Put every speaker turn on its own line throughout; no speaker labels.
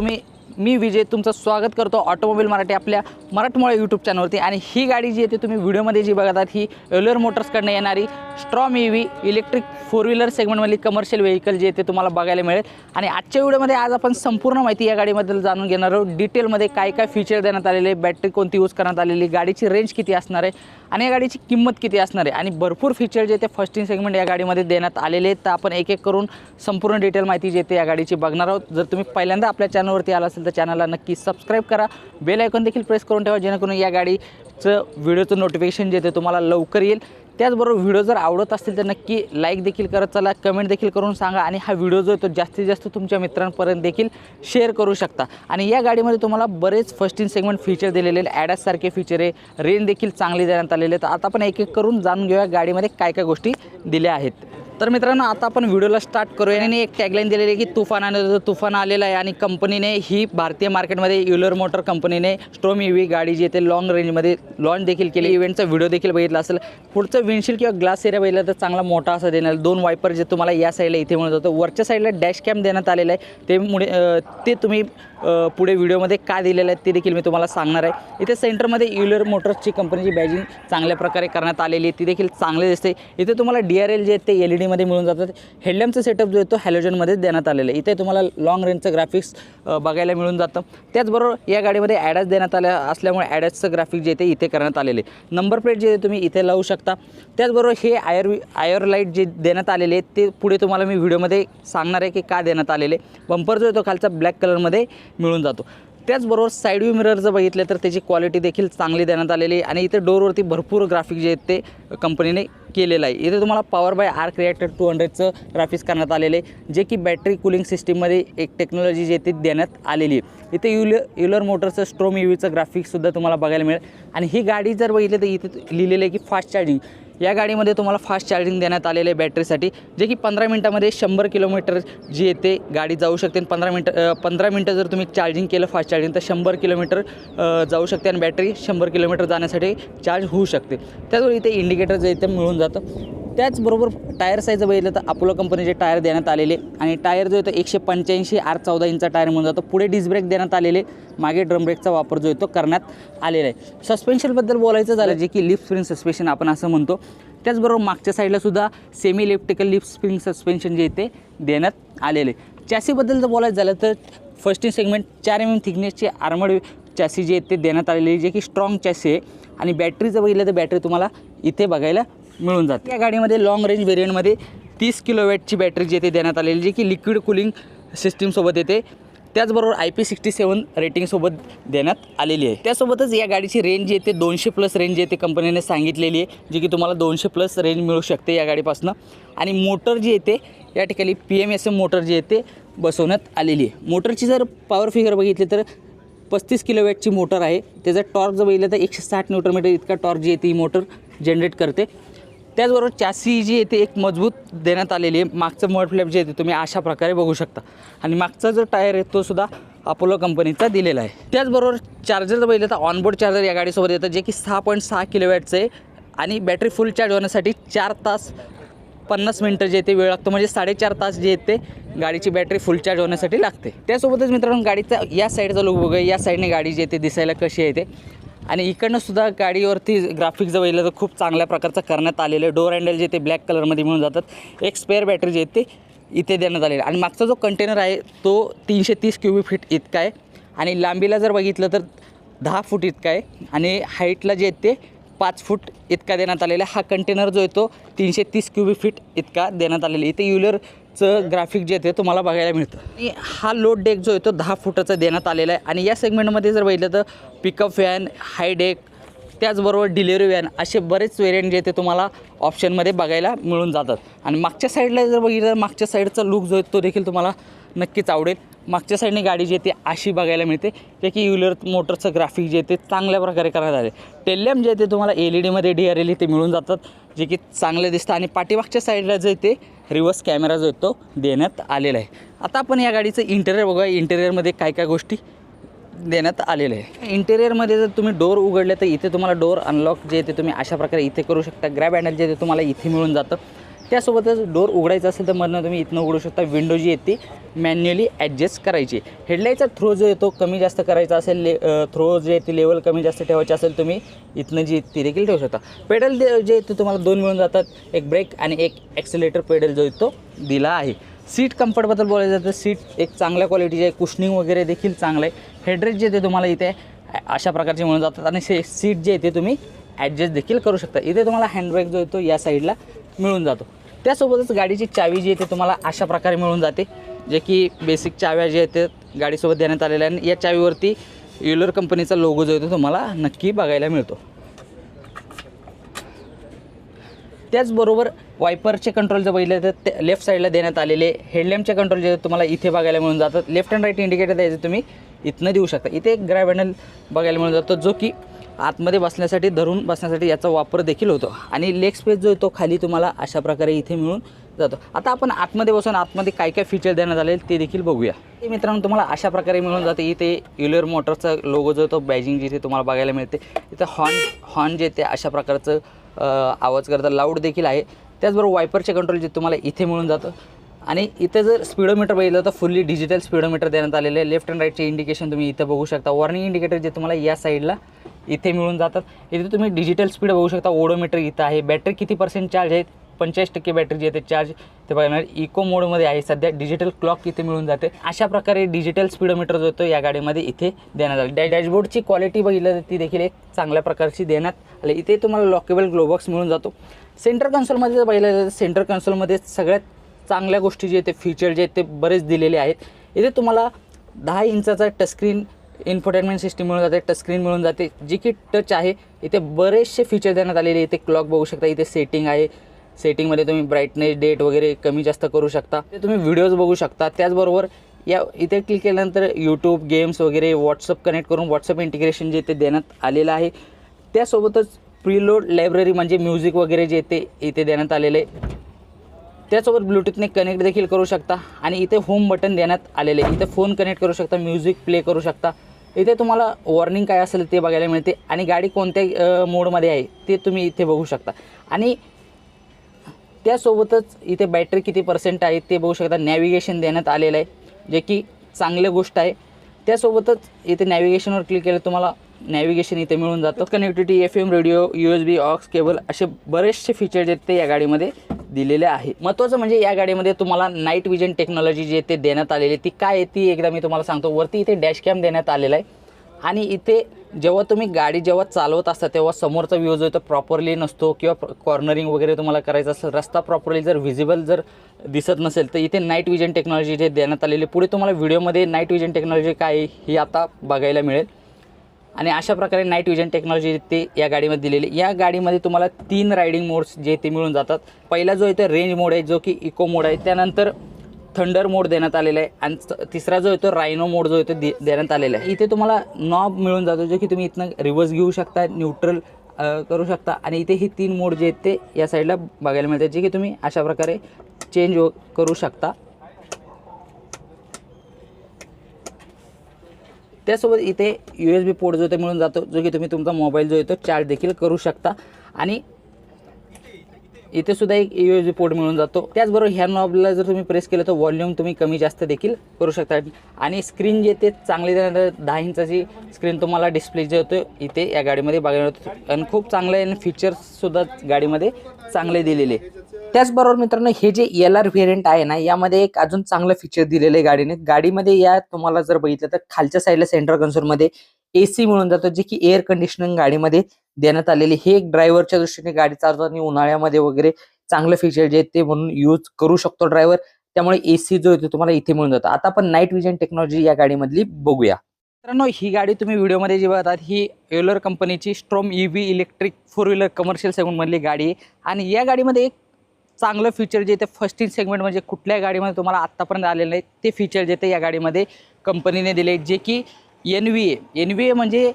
तुम्ही मी विजय तुमचं स्वागत करतो ऑटोमोबाईल मराठी आपल्या मराठमोळा यूट्यूब चॅनलवरती आणि ही गाडी जी आहे ती तुम्ही व्हिडिओमध्ये जी बघतात ही एलोर मोटर्सकडनं येणारी storm E V electric four wheeler सेगमेंटमधली commercial vehicle जी आहे ते तुम्हाला बघायला मिळेल. आणि आजच्या व्हिडिओमध्ये आज आपण संपूर्ण माहिती या गाडीबद्दल जाणून घेणार आहोत. डिटेलमध्ये काय काय फीचर देण्यात आलेले बॅटरी कोणती यूज करण्यात आलेली गाडीची रेंज किती असणार आहे आणि या गाडीची किंमत किती असणार आहे? आणि भरपूर फीचर जे ते फर्स्ट इन सेगमेंट या गाडीमध्ये देण्यात आलेले आहेत. तर आपण एक एक करून संपूर्ण डिटेल माहिती जे ते या गाडीची बघणार आहोत. जर तुम्ही पहिल्यांदा आपल्या चॅनलवरती आला असेल तर चॅनलला नक्की सबस्क्राईब करा. बेल आयकॉन देखील प्रेस करून ठेवा जेणेकरून या गाडीचं व्हिडिओचं नोटिफिकेशन जे ते तुम्हाला लवकर येईल. त्याचबरोबर व्हिडिओ जर आवडत असतील तर नक्की लाईक देखील करत चला कमेंट देखील करून सांगा आणि हा व्हिडिओ जो आहे तो जास्तीत जास्त तुमच्या मित्रांपर्यंत देखील शेअर करू शकता. आणि या गाडीमध्ये तुम्हाला बरेच फर्स्ट इन सेगमेंट फीचर दिलेले आहेत. ॲडॅससारखे फीचर आहे. रेंज देखील चांगली देण्यात आलेले आहेत. आता आपण एक एक करून जाणून घेऊया गाडीमध्ये काय काय गोष्टी दिल्या आहेत. तर मित्रांनो आता आपण व्हिडिओला स्टार्ट करूया. आणि एक टॅगलाईन दिलेली आहे की तुफान आणि तुफान आलेला आहे आणि कंपनीने ही भारतीय मार्केटमध्ये युलर मोटर कंपनीने स्ट्रोम ई गाडी जी येते ते लॉंग रेंजमध्ये लॉन्च देखील केली. इव्हेंटचा व्हिडिओ देखील बघितला असेल. पुढचं विनशील किंवा ग्लास एरिया बघितला तर चांगला मोठा असा देणार दोन वायपर जे तुम्हाला या साईडला इथे म्हणत होतं. वरच्या साईडला डॅश कॅम देण्यात आलेला आहे. ते मुळे ते तुम्ही पुढे व्हिडिओमध्ये काय दिलेलं आहे ते देखील मी तुम्हाला सांगणार आहे. इथे सेंटरमध्ये युलर मोटर्सची कंपनीची बॅजिंग चांगल्या प्रकारे करण्यात आलेली आहे. ती देखील चांगली दिसते. इथे तुम्हाला डी आर एल जे आहेत ते एल ई डीमध्ये मिळून जातात. हेडलॅम्पचा सेटअप जो आहे तो हॅलोजनमध्ये देण्यात आलेलं आहे. इथे तुम्हाला लॉंग रेंजचं ग्राफिक्स बघायला मिळून जातं. त्याचबरोबर या गाडीमध्ये ॲडॅस देण्यात आल्या असल्यामुळे ॲडॅसचं ग्राफिक जे आहे ते इथे करण्यात आलेले आहे. नंबर प्लेट जे आहे तुम्ही इथे लावू शकता. त्याचबरोबर हे आयर आयर लाइट जे देण्यात आलेले आहेत ते पुढे तुम्हाला मी व्हिडिओमध्ये सांगणार आहे की का देण्यात आलेले बंपर जो आहे तो खालचा ब्लॅक कलरमध्ये मिळून जातो. त्याचबरोबर साईड व्ह्यू मिरर जर बघितलं तर त्याची क्वालिटी देखील चांगली देण्यात आलेली आहे. आणि इथे डोरवरती भरपूर ग्राफिक जे आहेत ते कंपनीने केलेलं आहे. इथे तुम्हाला power by arc reactor two हंड्रेडचं graphics करण्यात आलेलं आहे जे की बॅटरी कुलिंग सिस्टीममध्ये एक टेक्नॉलॉजी जी आहे ती देण्यात आलेली आहे. इथे युल युलर मोटरचं स्ट्रोम यू व्हीचं ग्राफिक्ससुद्धा तुम्हाला बघायला मिळेल. आणि ही गाडी जर बघितली तर इथे लिहिलेलं आहे की फास्ट चार्जिंग या गाडीमध्ये तुम्हाला फास्ट चार्जिंग देण्यात आलेलं आहे बॅटरीसाठी जे की पंधरा मिनटामध्ये शंभर किलोमीटर जी येते गाडी जाऊ शकते. आणि पंधरा मिनटं पंधरा मिनटं जर तुम्ही चार्जिंग केलं फास्ट चार्जिंग तर शंभर किलोमीटर जाऊ शकते. आणि बॅटरी शंभर किलोमीटर जाण्यासाठी चार्ज होऊ शकते. त्याचबरोबर इथे इंडिकेटर जे इथे मिळून जातं. त्याचबरोबर टायर साईज बघितलं तर अपोलो कंपनीचे टायर देण्यात आलेले आणि टायर जो आहे एकशे पंच्याऐंशी आर चौदा इंचा टायर म्हणून जातो. पुढे डिस्क ब्रेक देण्यात आलेले मागे ड्रम ब्रेकचा वापर जो आहे तो करण्यात आलेला आहे सस्पेन्शनबद्दल बोलायचं झालं जे की लिफ्ट स्प्रिंग सस्पेन्शन आपण असं म्हणतो. त्याचबरोबर मागच्या साईडला सुद्धा semi electrical leaf spring suspension जे आहे ते देण्यात आलेले. चॅसीबद्दल जर बोलायचं झालं तर फर्स्ट इन सेगमेंट चार एम एम थिकनेसचे आर्मड चॅसी जे आहेत ते देण्यात आलेले आहे, जे की स्ट्रॉंग चॅसी आहे. आणि बॅटरी जर बघितलं तर बॅटरी तुम्हाला इथे बघायला मिळून जाते. या गाडीमध्ये लॉंग रेंज व्हेरियंटमध्ये तीस किलोवॅटची बॅटरी जी येते देण्यात आलेली जी की लिक्विड कुलिंग सिस्टीमसोबत येते. त्याचबरोबर आय पी सिक्स्टी सेवन रेटिंगसोबत देण्यात आलेली आहे. त्यासोबतच या गाडीची रेंज जी आहे ते दोनशे प्लस रेंज आहे ते कंपनीने सांगितलेली आहे जी की तुम्हाला दोनशे प्लस रेंज मिळू शकते या गाडीपासून. आणि मोटर जी येते या ठिकाणी P M S M motor जी आहे ते बसवण्यात आलेली आहे. मोटरची जर पॉवर फिगर बघितली तर पस्तीस किलोवॅटची मोटर आहे. त्याचा टॉर्क जर बघितलं तर एकशे साठ न्यूटरमीटर इतका टॉर्क जी आहे ती मोटर जनरेट करते. त्याचबरोबर चॅसी जी आहे ते एक मजबूत देण्यात आलेली आहे. मागचं मड फ्लॅप जे आहे ते तुम्ही अशा प्रकारे बघू शकता. आणि मागचा जो टायर आहे तो सुद्धा अपोलो कंपनीचा दिलेला आहे. त्याचबरोबर चार्जर जर बघितलं तर ऑनबोर्ड चार्जर या गाडीसोबत येतं जे की सहा पॉईंट सहा किलोवॅटचं आहे आणि बॅटरी फुल चार्ज होण्यासाठी चार तास पन्नास मिनटं जे ते वेळ लागतो. म्हणजे साडेचार तास जे येते ते गाडीची बॅटरी फुल चार्ज होण्यासाठी लागते. त्यासोबतच मित्रांनो गाडीचा या साईडचा लुक बघूया. या साईडने गाडी जी येते ते दिसायला कशी येते आणि इकडनं सुद्धा गाडीवरती ग्राफिक जर बघितलं तर खूप चांगल्या प्रकारचं करण्यात आलेलं आहे. डोर हँडल जे ते ब्लॅक कलरमध्ये मिळून जातात एक स्पेअर बॅटरी जे ते इथे देण्यात आलेलं आणि मागचा जो कंटेनर आहे तो तीनशे तीस क्युबिक फीट इतका आहे. आणि लांबीला जर बघितलं तर दहा फूट इतका आहे. आणि हाईटला जे ते पाच फूट इतका देण्यात आलेला आहे. हा कंटेनर जो आहे तो तीनशे तीस क्युबिक फीट इतका देण्यात आलेला आहे. इथे चं ग्राफिक जे आहे ते तुम्हाला बघायला मिळतं. आणि हा लोड डेक जो आहे तो दहा फुटाचा देण्यात आलेला आहे. आणि या सेगमेंटमध्ये जर बघितलं तर पिकअप व्हॅन हाय डेक त्याचबरोबर डिलिव्हरी व्हॅन असे बरेच वेरियंट जे ते तुम्हाला ऑप्शनमध्ये बघायला मिळून जातात. आणि मागच्या साईडला जर बघितलं तर मागच्या साईडचा लुक जो आहे तो देखील तुम्हाला नक्कीच आवडेल. मागच्या साईडने गाडी जी आहे ती अशी बघायला मिळते. जे की युलर मोटरचं ग्राफिक जे आहे ते चांगल्या प्रकारे करण्यात आले. टेल्यम जे आहे ते तुम्हाला एल ई डीमध्ये डी आर एल ते मिळून जातात जे की चांगले दिसतं. आणि पाठीमागच्या साईडला जे ते रिवर्स कॅमेरा जो आहे तो देण्यात आलेला आहे. आता आपण या गाडीचं इंटेरियर बघूया. इंटेरियरमध्ये काय काय गोष्टी देण्यात आलेलं आहे इंटेरियरमध्ये जर तुम्ही डोर उघडले तर इथे तुम्हाला डोर अनलॉक जे ते तुम्ही अशा प्रकारे इथे करू शकता. ग्रॅब हँडल जे ते तुम्हाला इथे मिळून जातं. त्यासोबतच डोर उघडायचा असेल तर मधनं तुम्ही इथनं उघडू शकता. विंडो जी आहे ती मॅन्युअली ॲडजस्ट करायची. हेडलाईटचा थ्रो जो येतो कमी जास्त करायचा असेल ले थ्रो जे आहे लेवल कमी जास्त ठेवायची असेल तुम्ही इथनं जी ती देखील ठेवू शकता. पेडल जे जे ते तुम्हाला दोन मिळून जातात. एक ब्रेक आणि एक ॲक्सिलेटर पेडल जो आहे तो दिला आहे. सीट कम्फर्टबद्दल बोलायचं तर सीट एक चांगल्या क्वालिटीची आहे. कुशनिंग वगैरे देखील चांगलं आहे. हेडरेस्ट जे ते तुम्हाला इथे अशा प्रकारचे मिळून जातात. आणि से सीट जे आहे ते तुम्ही ॲडजस्ट देखील करू शकता. इथे तुम्हाला हँडब्रेक जो आहे तो या साईडला मिळून जातो. त्यासोबतच गाडीची चावी जी आहे ते तुम्हाला अशा प्रकारे मिळून जाते. जे की बेसिक चाव्या जे आहेत गाडीसोबत देण्यात आलेल्या आणि या चावीवरती युलर कंपनीचा लोगो जो आहे तो तुम्हाला नक्की बघायला मिळतो. त्याचबरोबर वायपरचे कंट्रोल जर बघितले तर ते लेफ्ट साईडला देण्यात आलेले हेडलॅम्पचे कंट्रोल जे आहेत तुम्हाला इथे बघायला मिळून जातात. लेफ्ट अँड राईट इंडिकेटर द्यायचे तुम्ही इथनं देऊ शकता. इथे एक ग्रॅव्हॅनल बघायला मिळून जातो जो की आतमध्ये बसण्यासाठी धरून बसण्यासाठी याचा वापर देखील होतो. आणि लेग स्पेस जो आहे तो खाली तुम्हाला अशा प्रकारे इथे मिळून जातो. आता आपण आतमध्ये बसून आतमध्ये काय काय फीचर देण्यात आले ते देखील बघूया. ते मित्रांनो तुम्हाला अशा प्रकारे मिळून जाते. इथे युलर मोटरचा लोगो जो तो बॅजिंग जिथे तुम्हाला बघायला मिळते. इथं हॉर्न हॉर्न जे ते अशा प्रकारचं आवाज करता लाऊड देखील आहे. त्याचबरोबर वायपरचे कंट्रोल जे तुम्हाला इथे मिळून जातं. आणि इथे जर स्पीडोमीटर बघितलं तर फुल्ली डिजिटल स्पीडोमीटर देण्यात आलेले आहे. लेफ्ट अँड राईटचे इंडिकेशन तुम्ही इथं बघू शकता. वॉर्निंग इंडिकेटर जे तुम्हाला या साईडला इथे मिळून जातात. इथे तुम्ही डिजिटल स्पीड बघू शकता. ओडोमीटर इथं आहे. बॅटरी किती पर्सेंट चार्ज आहे? पंचेचाळीस टक्के बॅटरी जी आहे ते चार्ज ते बघणार इको मोडमध्ये आहे सध्या. डिजिटल क्लॉक इथे मिळून जाते. अशा प्रकारे डिजिटल स्पीडोमीटर जो होतो या गाडीमध्ये इथे देण्यात आला. डॅ डॅशबोर्डची क्वालिटी बघितलं तर ती देखील एक चांगल्या प्रकारची देण्यात आली. इथे तुम्हाला लॉकेबल ग्लोबॉक्स मिळून जातो. सेंटर कन्सोलमध्ये जर बघितलं जातं सेंटर कन्सोलमध्ये सगळ्यात चांगल्या गोष्टी जे आहेत ते फीचर जे आहेत ते बरेच दिलेले आहेत. इथे तुम्हाला दहा इंचाचा टचस्क्रीन इन्फोटेनमेंट सिस्टीम मिळून जाते टचस्क्रीन मिळून जाते. जी की टच आहे इथे बरेचसे फीचर देण्यात आलेले इथे क्लॉक बघू शकता इथे सेटिंग आहे. सेटिंगमध्ये तुम्ही ब्राईटनेस डेट वगैरे कमी जास्त करू शकता. ते तुम्ही व्हिडिओज बघू शकता. त्याचबरोबर या इथे क्लिक केल्यानंतर यूट्यूब गेम्स वगैरे व्हॉट्सअप कनेक्ट करून व्हॉट्सअप इंटिग्रेशन जे ते देण्यात आलेलं आहे त्यासोबतच प्रीलोड लायब्ररी म्हणजे म्युझिक वगैरे जे ते इथे देण्यात आलेलं. आहे त्यासोबत ब्लूटूथने कनेक्ट देखील करू शकता. आणि इथे होम बटन देण्यात आलेले. आहे. इथे फोन कनेक्ट करू शकता म्युझिक प्ले करू शकता. इथे तुम्हाला वॉर्निंग काय असेल ते बघायला मिळते. आणि गाडी कोणत्या मोडमध्ये आहे ते तुम्ही इथे बघू शकता. आणि त्यासोबतच इथे बॅटरी किती पर्सेंट आहे ते बघू शकता. नॅव्हिगेशन देण्यात आलेलं आहे जे की चांगली गोष्ट आहे. त्यासोबतच इथे नॅव्हिगेशनवर क्लिक केलं तुम्हाला नॅव्हिगेशन इथे मिळून जातं. Connectivity F M radio U S B aux cable असे बरेचसे फीचर्स आहेत ते या गाडीमध्ये दिलेले आहे. महत्त्वाचं म्हणजे या गाडीमध्ये तुम्हाला नाईट विजन टेक्नॉलॉजी जे ते देण्यात आलेली ती काय आहे ती एकदा मी तुम्हाला सांगतो. वरती इथे डॅश कॅम देण्यात आलेला आहे. आणि इथे जेव्हा तुम्ही गाडी जेव्हा चालवत असता तेव्हा समोरचा व्ह्यू जो आहे तो प्रॉपरली नसतो किंवा कॉर्नरिंग वगैरे तुम्हाला करायचं असेल रस्ता प्रॉपरली जर व्हिजिबल जर दिसत नसेल तर इथे नाईट विजन टेक्नॉलॉजी जे देण्यात आलेली पुढे तुम्हाला व्हिडिओमध्ये नाईट विजन टेक्नॉलॉजी काय ही आता बघायला मिळेल. आणि अशा प्रकारे नाईट विजन टेक्नॉलॉजी ते या गाडीमध्ये दिलेली या गाडीमध्ये तुम्हाला तीन रायडिंग मोड्स जे ते मिळून जातात. पहिला जो येतो रेंज मोड आहे जो की इको मोड आहे त्यानंतर थंडर मोड देण्यात आलेला आहे आणि तिसरा जो येतो रायनो मोड जो आहे तो दे देण्यात आलेला आहे. इथे तुम्हाला नॉब मिळून जातो जो की तुम्ही इथनं रिव्हर्स घेऊ शकता न्यूट्रल करू शकता. आणि इथे ही तीन मोड जे आहेत ते या साईडला बघायला मिळतात जे की तुम्ही अशा प्रकारे चेंज हो-, करू शकता. त्यासोबत इथे यू एस बी पोर्ट जो ते मिळून जातो जो की तुम्ही तुमचा मोबाईल जो आहे तो चार्ज देखील करू शकता. आणि इथे सुद्धा एक यू एस बी पोर्ट मिळून जातो. त्याचबरोबर ह्या नॉबला जर तुम्ही प्रेस केलं तर व्हॉल्यूम तुम्ही कमी जास्त देखील करू शकता. आणि स्क्रीन जे ते चांगली देण्यात दहा इंचाची स्क्रीन तुम्हाला डिस्प्ले जे होतो इथे या गाडीमध्ये बघायला होतो आणि खूप चांगलं आहे आणि फीचर्ससुद्धा गाडीमध्ये चांगले दिलेले. त्याचबरोबर मित्रांनो हे जे एल आर व्हेरियंट आहे ना यामध्ये एक अजून चांगलं फीचर दिलेलं आहे गाडीने. गाडीमध्ये या तुम्हाला जर बघितलं तर खालच्या साईडला सेंट्रल कन्सोलमध्ये ए सी मिळून जातो जे की एअर कंडिशनिंग गाडीमध्ये देण्यात आलेली. हे एक ड्रायव्हरच्या दृष्टीने गाडी चालवताना उन्हाळ्यामध्ये वगैरे चांगलं फीचर जे ते म्हणून यूज करू शकतो ड्रायव्हर त्यामुळे एसी जो आहे तो तुम्हाला इथे मिळून जातो. आता आपण नाईट विजन टेक्नॉलॉजी या गाडीमधली बघूया. मित्रांनो ही गाडी तुम्ही व्हिडिओमध्ये जी बघतात ही एलर कंपनीची Storm E V electric four wheeler commercial सेगमेंटमधली गाडी आहे. आणि या गाडीमध्ये एक चांगलं फीचर जे ते फर्स्ट इन सेगमेंट म्हणजे कुठल्याही गाडीमध्ये तुम्हाला आत्तापर्यंत आलेलं नाही ते फीचर जे ते या गाडीमध्ये कंपनीने दिले जे की N V A N V A म्हणजे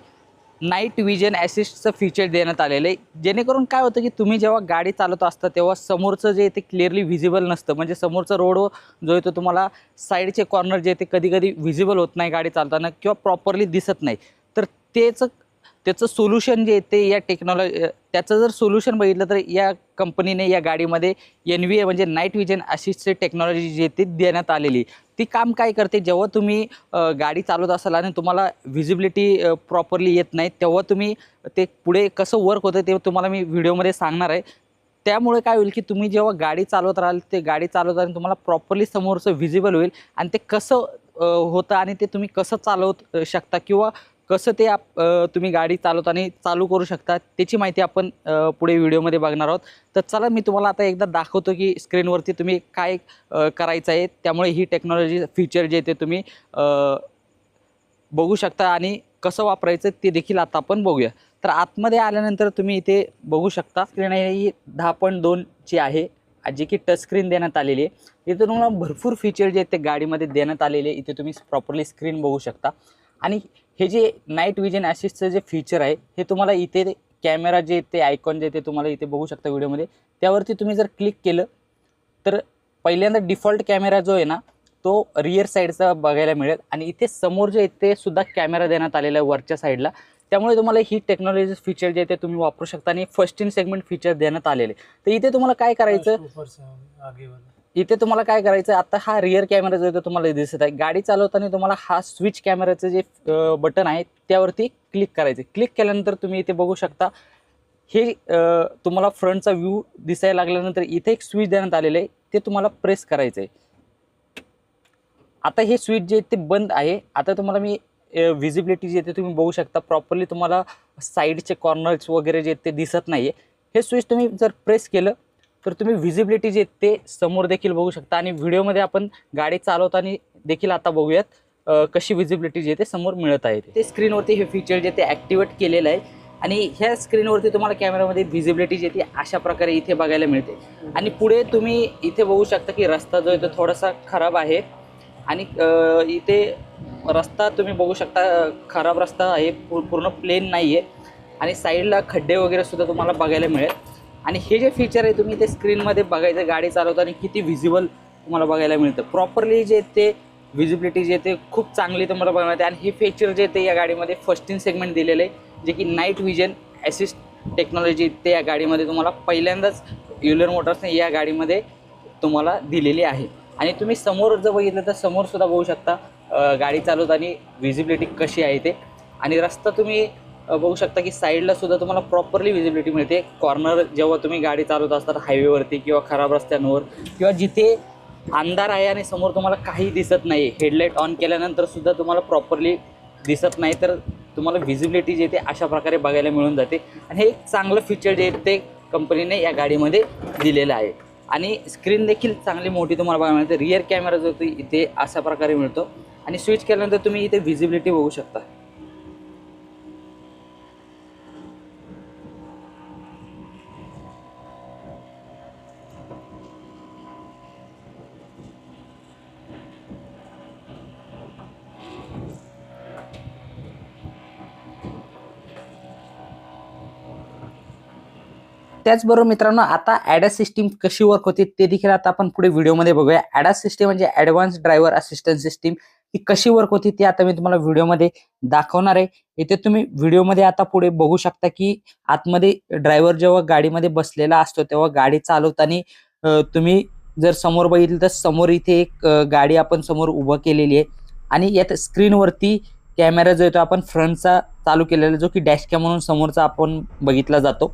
नाईट विजन ॲसिस्टचं फीचर देण्यात आलेलं आहे. जेणेकरून काय होतं की तुम्ही जेव्हा गाडी चालवत असता तेव्हा समोरचं जे ते क्लिअरली व्हिजिबल नसतं. म्हणजे समोरचा रोड जो आहे तो तुम्हाला साईडचे कॉर्नर जे ते कधी कधी व्हिजिबल होत नाही गाडी चालताना किंवा प्रॉपरली दिसत नाही. तर तेच त्याचं सोल्युशन जे येते या टेक्नॉलॉजी त्याचं जर सोल्युशन बघितलं तर या कंपनीने या गाडीमध्ये एन व्ही ए म्हणजे नाईट विजन अशीच टेक्नॉलॉजी जी ती देण्यात आलेली ती काम काय करते? जेव्हा तुम्ही गाडी चालवत असाल आणि तुम्हाला व्हिजिबिलिटी प्रॉपरली येत नाही तेव्हा तुम्ही ते पुढे कसं वर्क होतं ते तुम्हाला मी व्हिडिओमध्ये सांगणार आहे. त्यामुळे काय होईल की तुम्ही जेव्हा गाडी चालवत राहाल ते गाडी चालवत आणि तुम्हाला प्रॉपरली समोरचं व्हिजिबल होईल आणि ते कसं होतं आणि ते तुम्ही कसं चालवत शकता किंवा कसं ते आप तुम्ही गाडी चालवताना चालू करू शकता त्याची माहिती आपण पुढे व्हिडिओमध्ये बघणार आहोत. तर चला मी तुम्हाला आता एकदा दाखवतो की स्क्रीनवरती तुम्ही काय करायचं आहे. त्यामुळे ही टेक्नॉलॉजी फीचर जे ते तुम्ही बघू शकता आणि कसं वापरायचं ते देखील आता आपण बघूया. तर आतमध्ये आल्यानंतर तुम्ही इथे बघू शकता स्क्रीन ही दहा पॉईंट दोनची आहे. जे की टच स्क्रीन देण्यात आलेली आहे. इथे तुम्हाला भरपूर फीचर जे आहेत ते गाडीमध्ये देण्यात आलेले इथे तुम्ही प्रॉपरली स्क्रीन बघू शकता. आणि हे जे नाईट विजन ॲसिस्टचं जे फीचर आहे हे तुम्हाला इथे कॅमेरा जे ते आयकॉन जे ते तुम्हाला इथे बघू शकता व्हिडिओमध्ये त्यावरती तुम्ही जर क्लिक केलं तर पहिल्यांदा डिफॉल्ट कॅमेरा जो आहे ना तो रिअर साईडचा बघायला मिळेल. आणि इथे समोर जे आहे ते सुद्धा कॅमेरा देण्यात आलेला आहे वरच्या साईडला त्यामुळे तुम्हाला ही टेक्नॉलॉजी फीचर जे आहे ते तुम्ही वापरू शकता. आणि फर्स्ट इन सेगमेंट फीचर देण्यात आलेले तर इथे तुम्हाला काय करायचं? इथे तुम्हाला काय करायचं आता हा रिअर कॅमेरा जो तुम्हाला दिसत आहे. गाडी चालवताना तुम्हाला हा स्विच कॅमेराचं जे बटन आहे त्यावरती क्लिक करायचं क्लिक केल्यानंतर तुम्ही इथे बघू शकता हे तुम्हाला फ्रंटचा व्ह्यू दिसायला लागल्यानंतर इथे एक स्विच देण्यात आलेलं आहे. ते तुम्हाला प्रेस करायचं आहे. आता हे स्विच जे ते बंद आहे. आता तुम्हाला मी व्हिजिबिलिटी जे आहे ते तुम्ही बघू शकता. प्रॉपरली तुम्हाला साईडचे कॉर्नर्स वगैरे जे ते दिसत नाही आहे हे स्विच तुम्ही जर प्रेस केलं तर तुम्ही व्हिजिबिलिटी जे ते समोर देखील बघू शकता. आणि व्हिडिओमध्ये आपण गाडी चालवताना देखील आता बघूयात कशी व्हिजिबिलिटी जे आहे ते समोर मिळत आहे ते. स्क्रीनवरती हे फीचर जे ते ॲक्टिवेट केलेलं आहे. आणि ह्या स्क्रीनवरती तुम्हाला कॅमेरामध्ये व्हिजिबिलिटी जे ती अशा प्रकारे इथे बघायला मिळते. आणि पुढे तुम्ही इथे बघू शकता की रस्ता जो आहे तो थोडासा खराब आहे. आणि इथे रस्ता तुम्ही बघू शकता खराब रस्ता आहे पूर्ण प्लेन नाही आहे आणि साईडला खड्डे वगैरे सुद्धा तुम्हाला बघायला मिळेल. आणि हे जे फीचर आहे तुम्ही ते स्क्रीनमध्ये बघायचं गाडी चालवताना किती व्हिजिबल तुम्हाला बघायला मिळतं. प्रॉपरली जे ते व्हिजिबिलिटी जे ते खूप चांगली तुम्हाला बघायला मिळते. आणि हे फीचर जे ते या गाडीमध्ये फर्स्ट इन सेगमेंट दिलेलं आहे जे की नाईट व्हिजन ॲसिस्ट टेक्नॉलॉजी ते या गाडीमध्ये तुम्हाला पहिल्यांदाच युलर मोटर्सने या गाडीमध्ये तुम्हाला दिलेली आहे. आणि तुम्ही समोर जर बघितलं तर समोरसुद्धा बघू शकता गाडी चालवताना व्हिजिबिलिटी कशी आहे ते. आणि रस्ता तुम्ही बघू शकता की साईडला सुद्धा तुम्हाला प्रॉपरली व्हिजिबिलिटी मिळते. कॉर्नर जेव्हा तुम्ही गाडी चालवत असतात हायवेवरती किंवा खराब रस्त्यांवर किंवा जिथे अंधार आहे आणि समोर तुम्हाला काही दिसत नाही हेडलाईट ऑन केल्यानंतर सुद्धा तुम्हाला प्रॉपरली दिसत नाही तर तुम्हाला व्हिजिबिलिटी जे ते अशा प्रकारे बघायला मिळून जाते. आणि हे एक चांगलं फीचर जे ते कंपनीने या गाडीमध्ये दिलेलं आहे. आणि स्क्रीन देखील चांगली मोठी तुम्हाला बघायला मिळते. रिअर कॅमेरा जो तो इथे अशा प्रकारे मिळतो. आणि स्विच केल्यानंतर तुम्ही इथे व्हिजिबिलिटी बघू शकता. त्याचबरोबर मित्रांनो आता ॲडॅस सिस्टीम कशी वर्क होते ते देखील आता आपण पुढे व्हिडिओमध्ये बघूया. ॲडॅस सिस्टीम म्हणजे ॲडव्हान्स ड्रायव्हर असिस्टंट सिस्टीम ही कशी वर्क होती ते आता मी तुम्हाला व्हिडिओमध्ये दाखवणार आहे. इथे तुम्ही व्हिडिओमध्ये आता पुढे बघू शकता की आतमध्ये ड्रायव्हर जेव्हा गाडीमध्ये बसलेला असतो तेव्हा गाडी चालवताना तुम्ही जर समोर बघितलं तर समोर इथे एक गाडी आपण समोर उभं केलेली आहे. आणि यात स्क्रीनवरती कॅमेरा जो येतो आपण फ्रंटचा चालू केलेला जो की डॅश कॅम म्हणून समोरचा आपण बघितला जातो.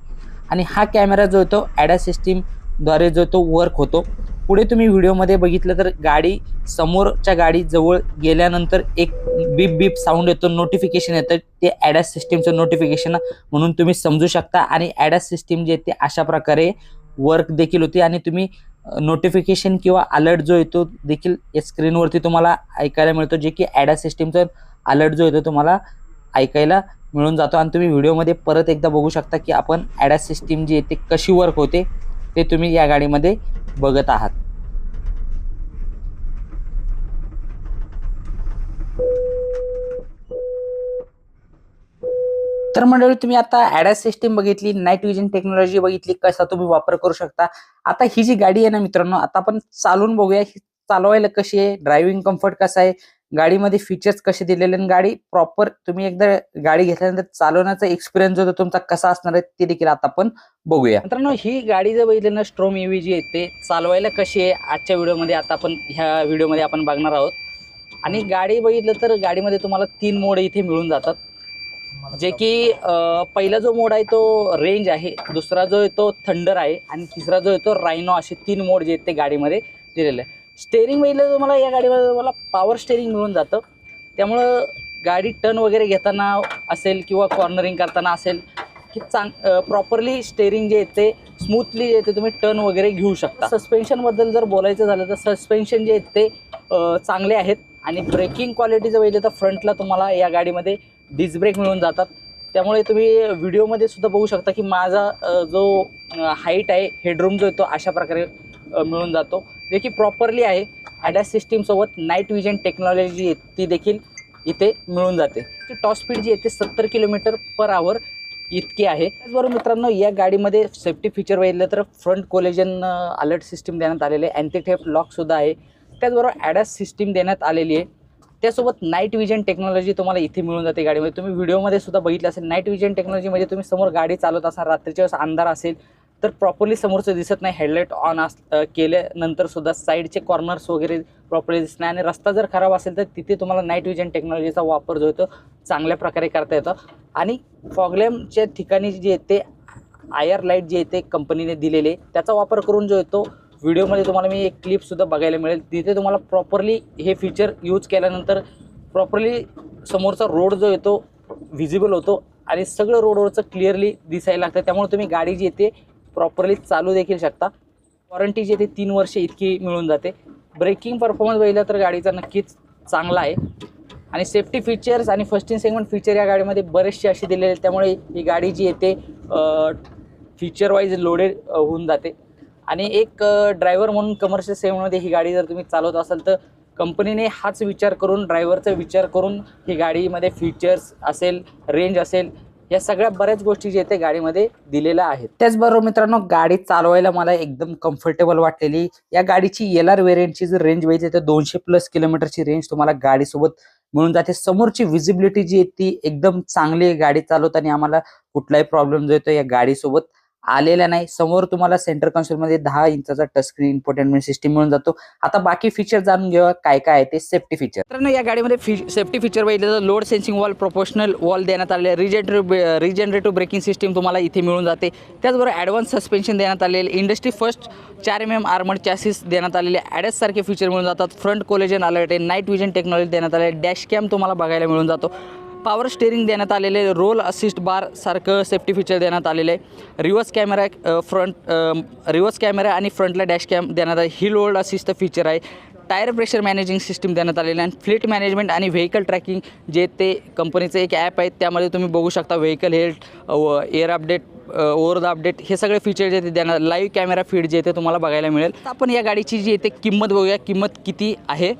आणि हा कॅमेरा जो आहे तो ॲडा सिस्टीमद्वारे जो तो वर्क होतो. पुढे तुम्ही व्हिडिओमध्ये बघितलं तर गाडी समोरच्या गाडी जवळ गेल्यानंतर एक बीप बीप साऊंड येतो नोटिफिकेशन येतं. ते ॲडा सिस्टीमचं नोटिफिकेशन म्हणून तुम्ही समजू शकता. आणि ॲडा सिस्टीम जे ते अशा प्रकारे वर्क देखील होते. आणि तुम्ही नोटिफिकेशन किंवा अलर्ट जो येतो देखील या स्क्रीनवरती तुम्हाला ऐकायला मिळतो. जे की ॲडा सिस्टीमचा अलर्ट जो येतो तुम्हाला ऐकायला मिळून जातो. आणि तुम्ही व्हिडिओमध्ये परत एकदा बघू शकता की आपण ॲडॅस सिस्टीम जी आहे ते कशी वर्क होते ते तुम्ही या गाडीमध्ये बघत आहात. तर मंडळी तुम्ही आता ॲडॅस सिस्टीम बघितली नाईट विजन टेक्नॉलॉजी बघितली कसा तुम्ही वापर करू शकता. आता ही जी गाडी आहे ना मित्रांनो आता आपण चालून बघूया ही चालवायला कशी आहे ड्रायव्हिंग कम्फर्ट कसा आहे गाडीमध्ये फीचर्स कसे दिलेले आणि गाडी प्रॉपर तुम्ही एकदा गाडी घेतल्यानंतर चालवण्याचा एक्सपिरियन्स जो तुमचा कसा असणार आहे ते देखील आता आपण बघूया. मित्रांनो ही गाडी जर बघितली ना स्ट्रोम ईव्ही जी आहे ते चालवायला कशी आहे आजच्या व्हिडिओमध्ये आता आपण ह्या व्हिडिओमध्ये आपण बघणार आहोत. आणि गाडी बघितलं तर गाडीमध्ये तुम्हाला तीन मोड इथे मिळून जातात. जे की पहिला जो मोड आहे तो रेंज आहे दुसरा जो आहे तो थंडर आहे आणि तिसरा जो आहे तो रायनो असे तीन मोड जे आहेत ते गाडीमध्ये दिलेले आहे. स्टेअरिंग बघितलं तुम्हाला या गाडीमध्ये तुम्हाला पॉवर स्टेअरिंग मिळून जातं. त्यामुळं गाडी टर्न वगैरे घेताना असेल किंवा कॉर्नरिंग करताना असेल की चांग प्रॉपरली स्टेअरिंग जे येते स्मूथली जे येते ते तुम्ही टर्न वगैरे घेऊ शकता. सस्पेन्शनबद्दल जर बोलायचं झालं तर सस्पेन्शन जे येते चांगले आहेत. आणि ब्रेकिंग क्वालिटी जर बघितलं तर फ्रंटला तुम्हाला या गाडीमध्ये डिस्क ब्रेक मिळून जातात. त्यामुळे तुम्ही व्हिडिओमध्ये सुद्धा बघू शकता की माझा जो हाईट आहे हेडरूम जो आहे तो अशा प्रकारे मिळून जातो. जे की प्रॉपरली आहे. ॲडॅस सिस्टीमसोबत नाईट विजन टेक्नॉलॉजी आहे ती देखील इथे मिळून जाते. ती टॉप स्पीड जी आहे ते सत्तर किलोमीटर पर आवर इतकी आहे. त्याचबरोबर मित्रांनो या गाडीमध्ये सेफ्टी फीचर बघितलं तर फ्रंट कोलेजन अलर्ट सिस्टीम देण्यात आलेले आहे. अँटीथेफ्ट लॉकसुद्धा आहे. त्याचबरोबर ॲडॅस सिस्टीम देण्यात आलेली आहे. त्यासोबत नाईट विजन टेक्नॉलॉजी तुम्हाला इथे मिळून जाते गाडीमध्ये. तुम्ही व्हिडिओमध्ये सुद्धा बघितलं असेल नाईट विजन टेक्नॉलॉजी म्हणजे तुम्ही समोर गाडी चालवत असाल रात्रीच्या वेळेस अंधार असेल तर प्रॉपरली समोरचं दिसत नाही. हेडलाईट ऑन अस केल्यानंतर सुद्धा साईडचे कॉर्नर्स वगैरे प्रॉपरली दिसत नाही. आणि रस्ता जर खराब असेल तर तिथे तुम्हाला नाईट विजन टेक्नॉलॉजीचा वापर जो आहे तो चांगल्या प्रकारे करता येतो. आणि फॉगलॅमच्या ठिकाणी जे येते आयर आय आर लाइट जे येते कंपनीने दिलेले त्याचा वापर करून जो येतो व्हिडिओमध्ये तुम्हाला मी एक क्लिपसुद्धा बघायला मिळेल. तिथे तुम्हाला प्रॉपरली हे फीचर यूज केल्यानंतर प्रॉपरली समोरचा रोड जो येतो व्हिजिबल होतो आणि सगळं रोडवरचं क्लिअरली दिसायला लागतं. त्यामुळे तुम्ही गाडी जी येते प्रॉपरली चालू देखील शकता. वॉरंटी जी आहे ती तीन वर्षे इतकी मिळून जाते. ब्रेकिंग परफॉर्मन्स बघितला तर गाडीचा नक्कीच चांगला आहे. आणि सेफ्टी फीचर्स आणि फर्स्ट इन सेगमेंट फीचर या गाडीमध्ये बरेचसे असे दिलेले आहेत. त्यामुळे ही गाडी जी येते फीचर वाईज लोडेड होऊन जाते. आणि एक ड्रायव्हर म्हणून कमर्शियल सेगमेंटमध्ये ही गाडी जर तुम्ही चालवत असाल तर कंपनीने हाच विचार करून ड्रायव्हरचा विचार करून ही गाडीमध्ये फीचर्स असेल रेंज असेल या सगळ्या बऱ्याच गोष्टी जे आहेत ते गाडीमध्ये दिलेल्या आहेत. त्याचबरोबर मित्रांनो गाडी चालवायला मला एकदम कम्फर्टेबल वाटलेली. या गाडीची एल आर व्हेरियंटची जर रेंज बघितली तर दोनशे प्लस किलोमीटरची रेंज तुम्हाला गाडीसोबत मिळून जाते. समोरची विजिबिलिटी जी आहे ती एकदम चांगली गाडी चालवताना आम्हाला कुठलाही प्रॉब्लेम जो येतो या गाडीसोबत आलेला नाही. समोर तुम्हाला सेंटर कन्सोलमध्ये दहा इंचाचा टच स्क्रीन इन्फोटेनमेंट सिस्टीम मिळून जातो. आता बाकी फीचर जाणून घेऊया काय काय आहे ते सेफ्टी फीचर मित्रांनो या गाडीमध्ये फी सेफ्टी फीचर बघितलं तर load sensing valve professional valve देण्यात आले रिजनरेटिव्ह रिजनरेटिव्ह ब्रेकिंग सिस्टीम तुम्हाला इथे मिळून जाते. त्याचबरोबर ॲडव्हान्स सस्पेन्शन देण्यात आलेले इंडस्ट्री फर्स्ट चार एम एम आर्मड चॅसिस देण्यात आलेले ॲडस सारखे फीचर मिळून जातात. फ्रंट कोलेजन अलर्ट आहे नाईट विजन टेक्नॉलॉजी देण्यात आले डॅश कॅम तुम्हाला बघायला मिळून जातो. पॉवर स्टेअरिंग देण्यात आलेले रोल असिस्ट बार सारखं सेफ्टी फीचर देण्यात आलेलं. आहे reverse camera front reverse camera आणि फ्रंटला डॅश कॅम देण्यात आहे हिल होल्ड असिस्ट फीचर आहे. टायर प्रेशर मॅनेजिंग सिस्टीम देण्यात आलेलं आहे आणि फ्लीट मॅनेजमेंट आणि व्हेकल ट्रॅकिंग जे ते कंपनीचं एक ॲप आहे त्यामध्ये तुम्ही बघू शकता vehicle health air update over the update हे सगळे फीचर जे ते देणार लाईव्ह कॅमेरा फीड जे ते तुम्हाला बघायला मिळेल. आपण या गाडीची जी येते किंमत बघूया. किंमत किती आहे?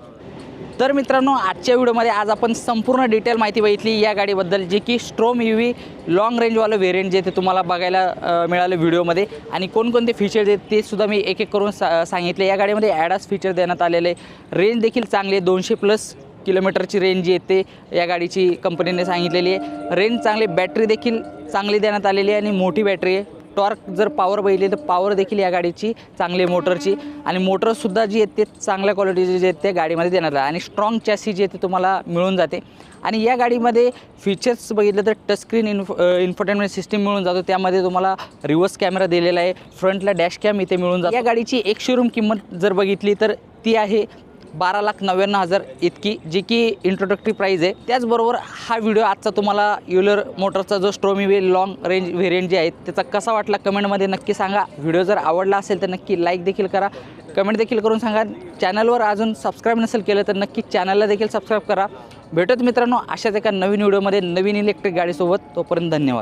तर मित्रांनो आजच्या व्हिडिओमध्ये आज आपण संपूर्ण डिटेल माहिती बघितली. या गाडीबद्दल जे की स्ट्रोम यू व्ही लाँग रेंजवालं व्हेरियंट जे ते तुम्हाला बघायला मिळालं व्हिडिओमध्ये. आणि कोणकोणते फीचर्स आहेत ते सुद्धा मी एक एक करून सा सांगितले. या गाडीमध्ये ॲडास फीचर देण्यात आलेले रेंज देखील चांगली आहे. दोनशे प्लस किलोमीटरची रेंज जी येते या गाडीची कंपनीने सांगितलेली आहे. रेंज चांगली बॅटरी देखील चांगली देण्यात आलेली आहे आणि मोठी बॅटरी आहे. टॉर्क जर पॉवर बघितली तर पॉवर देखील या गाडीची चांगली मोटरची आणि मोटरसुद्धा जी आहेत ते चांगल्या क्वालिटीचे जे आहेत ते गाडीमध्ये देण्यात आलं आणि स्ट्रॉंग चॅसी जे आहे ते तुम्हाला मिळून जाते. आणि या गाडीमध्ये फीचर्स बघितलं तर टचस्क्रीन इन्फ इन्फोटेनमेंट सिस्टीम मिळून जातो. त्यामध्ये तुम्हाला रिव्हर्स कॅमेरा दिलेला आहे. फ्रंटला डॅश कॅम इथे मिळून जातो. या गाडीची एक शोरूम किंमत जर बघितली तर ती आहे बारा लाख नव्याण्णव हजार इतकी जी की इंट्रोडक्टरी प्राईज आहे. त्याचबरोबर हा व्हिडिओ आजचा तुम्हाला युलर मोटरचा जो स्ट्रोमी वे लॉंग रेंज व्हेरियंट जे आहेत त्याचा कसा वाटला कमेंटमध्ये नक्की सांगा. व्हिडिओ जर आवडला असेल तर नक्की लाईक देखील करा. कमेंट देखील करून सांगा. चॅनलवर अजून सबस्क्राईब नसेल केलं तर नक्की चॅनलला देखील सबस्क्राईब करा. भेटत मित्रांनो अशाच एका नवीन व्हिडिओमध्ये नवीन इलेक्ट्रिक गाडीसोबत. तोपर्यंत धन्यवाद.